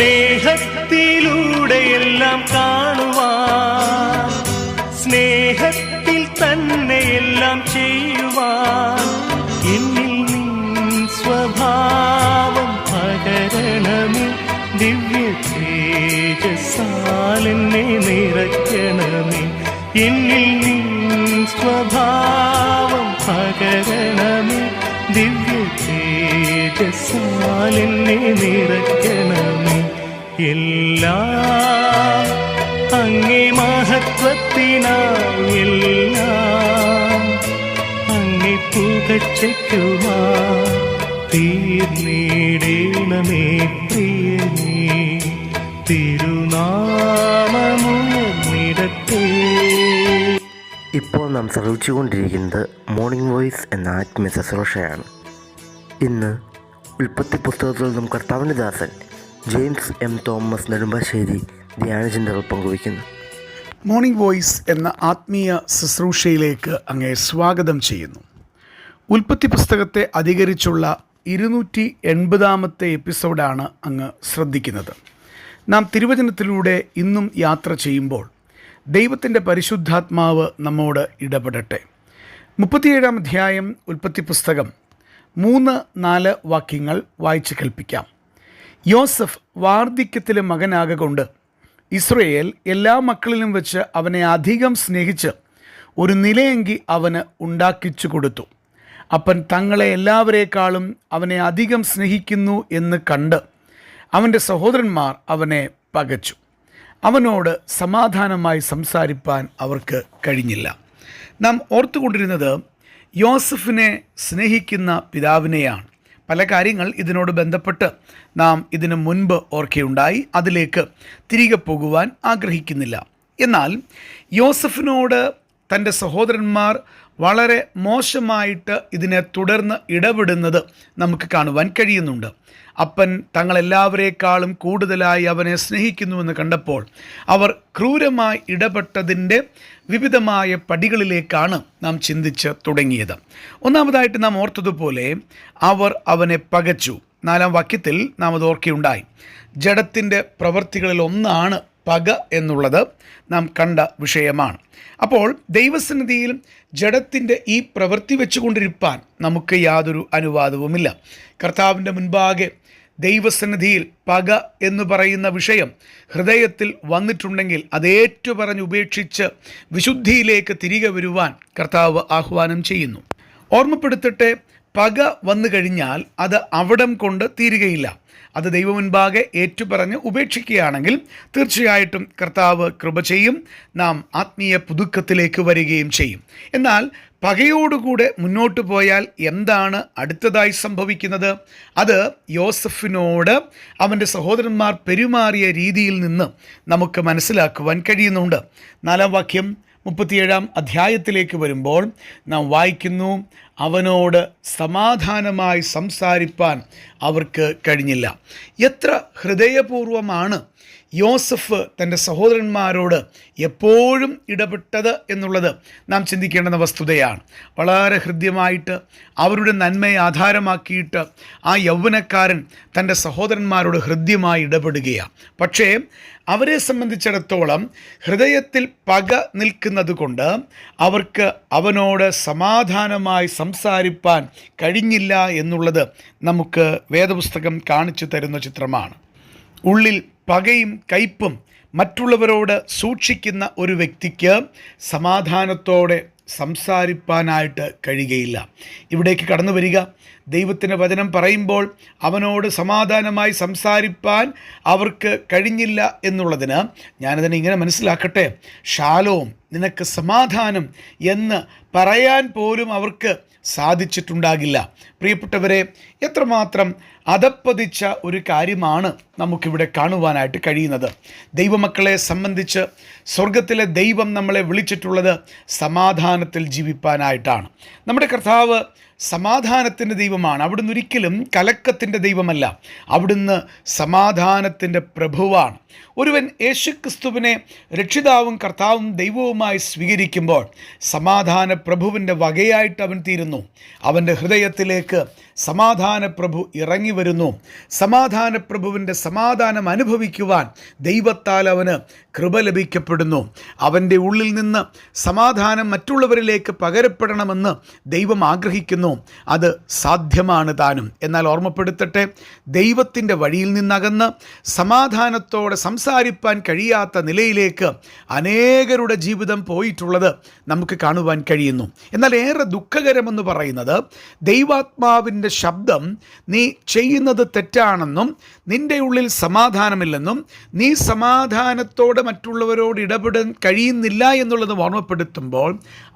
സ്നേഹത്തിലൂടെയെല്ലാം കാണുവാൻ. സ്നേഹത്തിൽ തന്നെ എല്ലാം ചെയ്യുവാൻ. എന്നിൽ നിൻ സ്വഭാവം പകരണമേ. ദിവ്യ തേജസാലെന്നെ നിറയ്ക്കണമേ. എന്നിൽ നിൻ സ്വഭാവം പകരണമേ. ദിവ്യ തേജസാലെന്നെ നിറയ്ക്കണമേ എല്ലാം അങ്ങേ മഹത്വത്തിനായി എല്ലാം അങ്ങേ പുകച്ചയ്ക്കുമാ തീർന്നേടേണമേ പ്രിയനേ. തിരുനാമമുയർന്നിടത്തേ ഇപ്പോൾ നാം ശ്രവിച്ചുകൊണ്ടിരിക്കുന്നത് മോർണിംഗ് വോയിസ് എന്ന ആത്മീയ ശുശ്രൂഷയാണ്. ഇന്ന് ഉൽപ്പത്തി പുസ്തകത്തിൽ നിന്നും കർത്താവിന്റെ ദാസൻ ജെയിംസ് എം തോമസ് നെടുമ്പാശ്ശേരി ധ്യാനചിന്തകൾ പങ്കുവയ്ക്കുന്നു. മോർണിംഗ് വോയിസ് എന്ന ആത്മീയ ശുശ്രൂഷയിലേക്ക് അങ്ങേ സ്വാഗതം ചെയ്യുന്നു. ഉൽപ്പത്തി പുസ്തകത്തെ അധികരിച്ചുള്ള ഇരുന്നൂറ്റി എൺപതാമത്തെ എപ്പിസോഡാണ് അങ്ങ് ശ്രദ്ധിക്കുന്നത്. നാം തിരുവചനത്തിലൂടെ ഇന്നും യാത്ര ചെയ്യുമ്പോൾ ദൈവത്തിന്റെ പരിശുദ്ധാത്മാവ് നമ്മോട് ഇടപെടട്ടെ. മുപ്പത്തിയേഴാം അധ്യായം ഉൽപ്പത്തി പുസ്തകം മൂന്ന് നാല് വാക്യങ്ങൾ വായിച്ചു കൽപ്പിക്കാം യോസഫ് വാർദ്ധക്യത്തിലെ മകനാകൊണ്ട് ഇസ്രയേൽ എല്ലാ മക്കളിലും വെച്ച് അവനെ അധികം സ്നേഹിച്ച് ഒരു നിലയെങ്കി അവന് ഉണ്ടാക്കിച്ചു കൊടുത്തു. അപ്പൻ തങ്ങളെ എല്ലാവരേക്കാളും അവനെ അധികം സ്നേഹിക്കുന്നു എന്ന് കണ്ട് അവന്റെ സഹോദരന്മാർ അവനെ പകച്ചു. അവനോട് സമാധാനമായി സംസാരിപ്പാൻ അവർക്ക് കഴിഞ്ഞില്ല. നാം ഓർത്തുകൊണ്ടിരുന്നത് യോസഫിനെ സ്നേഹിക്കുന്ന പിതാവിനെയാണ്. പല കാര്യങ്ങൾ ഇതിനോട് ബന്ധപ്പെട്ട് നാം ഇതിനു മുൻപ് ഓർക്കുകയുണ്ടായി അതിലേക്ക് തിരികെ പോകുവാൻ ആഗ്രഹിക്കുന്നില്ല. എന്നാൽ യോസഫിനോട് തന്റെ സഹോദരന്മാർ വളരെ മോശമായിട്ട് ഇതിനെ തുടർന്ന് ഇടപെടുന്നത് നമുക്ക് കാണുവാൻ കഴിയുന്നുണ്ട്. അപ്പൻ തങ്ങളെല്ലാവരേക്കാളും കൂടുതലായി അവനെ സ്നേഹിക്കുന്നുവെന്ന് കണ്ടപ്പോൾ അവർ ക്രൂരമായി ഇടപെട്ടതിന്റെ വിവിധമായ പടികളിലേക്കാണ് നാം ചിന്തിച്ച് തുടങ്ങിയത്. ഒന്നാമതായിട്ട് നാം ഓർത്തതുപോലെ അവർ അവനെ പകച്ചു. നാലാം വാക്യത്തിൽ നാം അത് ഓർക്കുകയുണ്ടായി ജഡത്തിന്റെ പ്രവൃത്തികളിൽ ഒന്നാണ് പക എന്നുള്ളത് നാം കണ്ട വിഷയമാണ്. അപ്പോൾ ദൈവസന്നിധിയിൽ ജഡത്തിന്റെ ഈ പ്രവൃത്തി വെച്ചുകൊണ്ടിരിപ്പാൻ നമുക്ക് യാതൊരു അനുവാദവുമില്ല. കർത്താവിന്റെ മുൻപാകെ ദൈവസന്നിധിയിൽ പക എന്ന് പറയുന്ന വിഷയം ഹൃദയത്തിൽ വന്നിട്ടുണ്ടെങ്കിൽ അതേറ്റു പറഞ്ഞ് ഉപേക്ഷിച്ച് വിശുദ്ധിയിലേക്ക് തിരികെ വരുവാൻ കർത്താവ് ആഹ്വാനം ചെയ്യുന്നു. ഓർമ്മപ്പെടുത്തട്ടെ പക വന്നു കഴിഞ്ഞാൽ അത് അവിടം കൊണ്ട് തീരുകയില്ല. അത് ദൈവമുൻപാകെ ഏറ്റുപറഞ്ഞ് ഉപേക്ഷിക്കുകയാണെങ്കിൽ തീർച്ചയായിട്ടും കർത്താവ് കൃപ ചെയ്യും നാം ആത്മീയ പുതുക്കത്തിലേക്ക് വരികയും ചെയ്യും. എന്നാൽ പകയോടുകൂടെ മുന്നോട്ട് പോയാൽ എന്താണ് അടുത്തതായി സംഭവിക്കുന്നത്? അത് യോസഫിനോട് അവന്റെ സഹോദരന്മാർ പെരുമാറിയ രീതിയിൽ നിന്ന് നമുക്ക് മനസ്സിലാക്കുവാൻ കഴിയുന്നുണ്ട്. നാലാം വാക്യം മുപ്പത്തിയേഴാം അധ്യായത്തിലേക്ക് വരുമ്പോൾ നാം വായിക്കുന്നു അവനോട് സമാധാനമായി സംസാരിപ്പാൻ അവർക്ക് കഴിഞ്ഞില്ല. എത്ര ഹൃദയപൂർവമാണ് യോസഫ് തന്റെ സഹോദരന്മാരോട് എപ്പോഴും ഇടപെട്ടത് എന്നുള്ളത് നാം ചിന്തിക്കേണ്ടുന്ന വസ്തുതയാണ്. വളരെ ഹൃദ്യമായിട്ട് അവരുടെ നന്മയെ ആധാരമാക്കിയിട്ട് ആ യൗവനക്കാരൻ തന്റെ സഹോദരന്മാരോട് ഹൃദ്യമായി ഇടപെടുകയാണ്. പക്ഷേ അവരെ സംബന്ധിച്ചിടത്തോളം ഹൃദയത്തിൽ പക നിൽക്കുന്നത് കൊണ്ട് അവർക്ക് അവനോട് സമാധാനമായി സംസാരിപ്പാൻ കഴിഞ്ഞില്ല എന്നുള്ളത് നമുക്ക് വേദപുസ്തകം കാണിച്ചു തരുന്ന ചിത്രമാണ്. ഉള്ളിൽ പകയും കയ്പും മറ്റുള്ളവരോട് സൂക്ഷിക്കുന്ന ഒരു വ്യക്തിക്ക് സമാധാനത്തോടെ സംസാരിപ്പാനായിട്ട് കഴിയുകയില്ല. ഇവിടേക്ക് കടന്നു വരിക. ദൈവത്തിന്റെ വചനം പറയുമ്പോൾ അവനോട് സമാധാനമായി സംസാരിപ്പാൻ അവർക്ക് കഴിഞ്ഞില്ല എന്നുള്ളതിന് ഞാനതിനെ ഇങ്ങനെ മനസ്സിലാക്കട്ടെ. ഷാലോം നിനക്ക് സമാധാനം എന്ന് പറയാൻ പോലും അവർക്ക് സാധിച്ചിട്ടുണ്ടാകില്ല. പ്രിയപ്പെട്ടവരെ എത്രമാത്രം അതപ്പതിച്ച ഒരു കാര്യമാണ് നമുക്കിവിടെ കാണുവാനായിട്ട് കഴിയുന്നത്. ദൈവമക്കളെ സംബന്ധിച്ച് സ്വർഗത്തിലെ ദൈവം നമ്മളെ വിളിച്ചിട്ടുള്ളത് സമാധാനത്തിൽ ജീവിപ്പാനായിട്ടാണ്. നമ്മുടെ കർത്താവ് സമാധാനത്തിന്റെ ദൈവമാണ്. അവിടുന്ന് ഒരിക്കലും കലക്കത്തിന്റെ ദൈവമല്ല. അവിടുന്ന് സമാധാനത്തിന്റെ പ്രഭുവാണ്. ഒരുവൻ യേശുക്രിസ്തുവിനെ രക്ഷിതാവും കർത്താവും ദൈവവുമായി സ്വീകരിക്കുമ്പോൾ സമാധാന പ്രഭുവിന്റെ വകയായിട്ട് അവൻ തീരുന്നു. അവന്റെ ഹൃദയത്തിലേക്ക് സമാധാന പ്രഭു ഇറങ്ങി വരുന്നു. സമാധാന പ്രഭുവിന്റെ സമാധാനം അനുഭവിക്കുവാൻ ദൈവത്താൽ അവന് കൃപ ലഭിക്കപ്പെടുന്നു. അവന്റെ ഉള്ളിൽ നിന്ന് സമാധാനം മറ്റുള്ളവരിലേക്ക് പകരപ്പെടണമെന്ന് ദൈവം ആഗ്രഹിക്കുന്നു. അത് സാധ്യമാണ് താനും. എന്നാൽ ഓർമ്മപ്പെടുത്തട്ടെ ദൈവത്തിന്റെ വഴിയിൽ നിന്നകന്ന് സമാധാനത്തോടെ സംസാരിപ്പാൻ കഴിയാത്ത നിലയിലേക്ക് അനേകരുടെ ജീവിതം പോയിട്ടുള്ളത് നമുക്ക് കാണുവാൻ കഴിയുന്നു. എന്നാൽ ഏറെ ദുഃഖകരമെന്ന് പറയുന്നത് ദൈവാത്മാവിന്റെ ശബ്ദം നീ ചെയ്യുന്നത് തെറ്റാണെന്നും നിന്റെ ഉള്ളിൽ സമാധാനമില്ലെന്നും നീ സമാധാനത്തോടെ മറ്റുള്ളവരോട് ഇടപെടാൻ കഴിയുന്നില്ല എന്നുള്ളത് ഓർമ്മപ്പെടുത്തുമ്പോൾ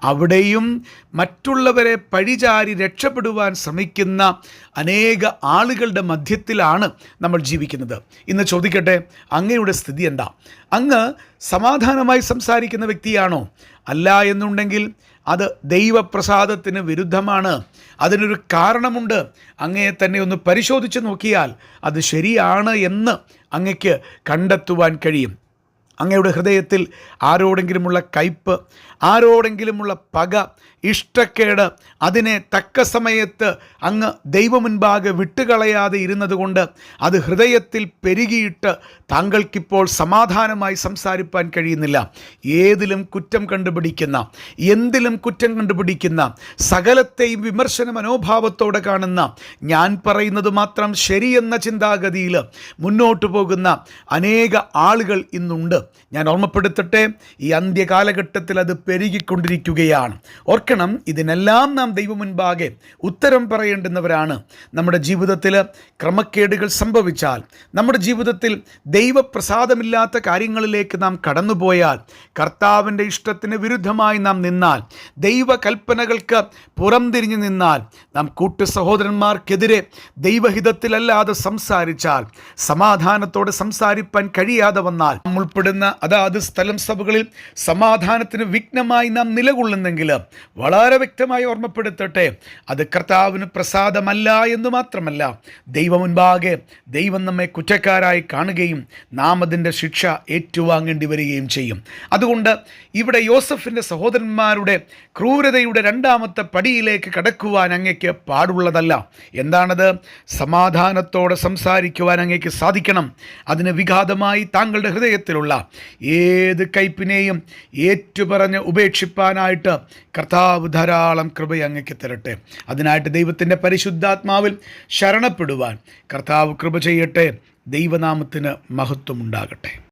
അവിടെയും മറ്റുള്ളവരെ പഴിചാരി രക്ഷപ്പെടുവാൻ ശ്രമിക്കുന്ന അനേക ആളുകളുടെ മധ്യത്തിലാണ് നമ്മൾ ജീവിക്കുന്നത്. ഇന്ന് ചോദിക്കട്ടെ അങ്ങയുടെ സ്ഥിതി എന്താ? അങ്ങ് സമാധാനമായി സംസാരിക്കുന്ന വ്യക്തിയാണോ? അല്ല എന്നുണ്ടെങ്കിൽ അത് ദൈവപ്രസാദത്തിന് വിരുദ്ധമാണ്. അതിനൊരു കാരണമുണ്ട്. അങ്ങയെ തന്നെ ഒന്ന് പരിശോധിച്ച് നോക്കിയാൽ അത് ശരിയാണ് എന്ന് അങ്ങയ്ക്ക് കണ്ടെത്തുവാൻ കഴിയും. അങ്ങയുടെ ഹൃദയത്തിൽ ആരോടെങ്കിലുമുള്ള കയ്പ് ആരോടെങ്കിലുമുള്ള പക ഇഷ്ടക്കേട് അതിനെ തക്ക സമയത്ത് അങ്ങ് ദൈവമുൻപാകെ വിട്ടുകളയാതെ ഇരുന്നതുകൊണ്ട് അത് ഹൃദയത്തിൽ പെരുകിയിട്ട് താങ്കൾക്കിപ്പോൾ സമാധാനമായി സംസാരിപ്പാൻ കഴിയുന്നില്ല. ഏതിലും കുറ്റം കണ്ടുപിടിക്കുന്ന എന്തിലും കുറ്റം കണ്ടുപിടിക്കുന്ന സകലത്തെയും വിമർശന മനോഭാവത്തോടെ കാണുന്ന ഞാൻ പറയുന്നത് മാത്രം ശരിയെന്ന ചിന്താഗതിയിൽ മുന്നോട്ട് പോകുന്ന അനേക ആളുകൾ ഇന്നുണ്ട്. ഞാൻ ഓർമ്മപ്പെടുത്തട്ടെ ഈ അന്ത്യകാലഘട്ടത്തിൽ അത് പെരുകിക്കൊണ്ടിരിക്കുകയാണ്. ഓർക്കണം ഇതിനെല്ലാം നാം ദൈവം മുൻപാകെ ഉത്തരം പറയേണ്ടുന്നവരാണ്. നമ്മുടെ ജീവിതത്തിൽ ക്രമക്കേടുകൾ സംഭവിച്ചാൽ നമ്മുടെ ജീവിതത്തിൽ ദൈവപ്രസാദമില്ലാത്ത കാര്യങ്ങളിലേക്ക് നാം കടന്നുപോയാൽ കർത്താവിന്റെ ഇഷ്ടത്തിന് വിരുദ്ധമായി നാം നിന്നാൽ ദൈവകൽപ്പനകൾക്ക് പുറംതിരിഞ്ഞു നിന്നാൽ നാം കൂട്ടു സഹോദരന്മാർക്കെതിരെ ദൈവഹിതത്തിലല്ലാതെ സംസാരിച്ചാൽ സമാധാനത്തോടെ സംസാരിപ്പാൻ കഴിയാതെ വന്നാൽ നാം ഉൾപ്പെടുന്ന അതാത് സ്ഥലം സഭകളിൽ സമാധാനത്തിന് വിഘ്നമായി നാം നിലകൊള്ളുന്നെങ്കിൽ വളരെ വ്യക്തമായി ഓർമ്മപ്പെടുത്തട്ടെ അത് കർത്താവിന് പ്രസാദമല്ല എന്ന് മാത്രമല്ല ദൈവം മുൻപാകെ ദൈവം നമ്മെ കുറ്റക്കാരായി കാണുകയും നാം അതിന്റെ ശിക്ഷ ഏറ്റുവാങ്ങേണ്ടി വരികയും ചെയ്യും. അതുകൊണ്ട് ഇവിടെ യോസഫിന്റെ സഹോദരന്മാരുടെ ക്രൂരതയുടെ രണ്ടാമത്തെ പടിയിലേക്ക് കടക്കുവാൻ അങ്ങയ്ക്ക് പാടുള്ളതല്ല. എന്താണത്? സമാധാനത്തോടെ സംസാരിക്കുവാൻ അങ്ങേക്ക് സാധിക്കണം. അതിന് വിഘാതമായി താങ്കളുടെ ഹൃദയത്തിലുള്ള ഏത് കയ്പിനെയും ഏറ്റുപറഞ്ഞ് ഉപേക്ഷിപ്പാനായിട്ട് കർത്താവ് ധാരാളം കൃപ തരട്ടെ. അതിനായിട്ട് ദൈവത്തിന്റെ പരിശുദ്ധാത്മാവിൽ ശരണപ്പെടുവാൻ കർത്താവ് കൃപ ചെയ്യട്ടെ. ദൈവനാമത്തിന് മഹത്വമുണ്ടാകട്ടെ.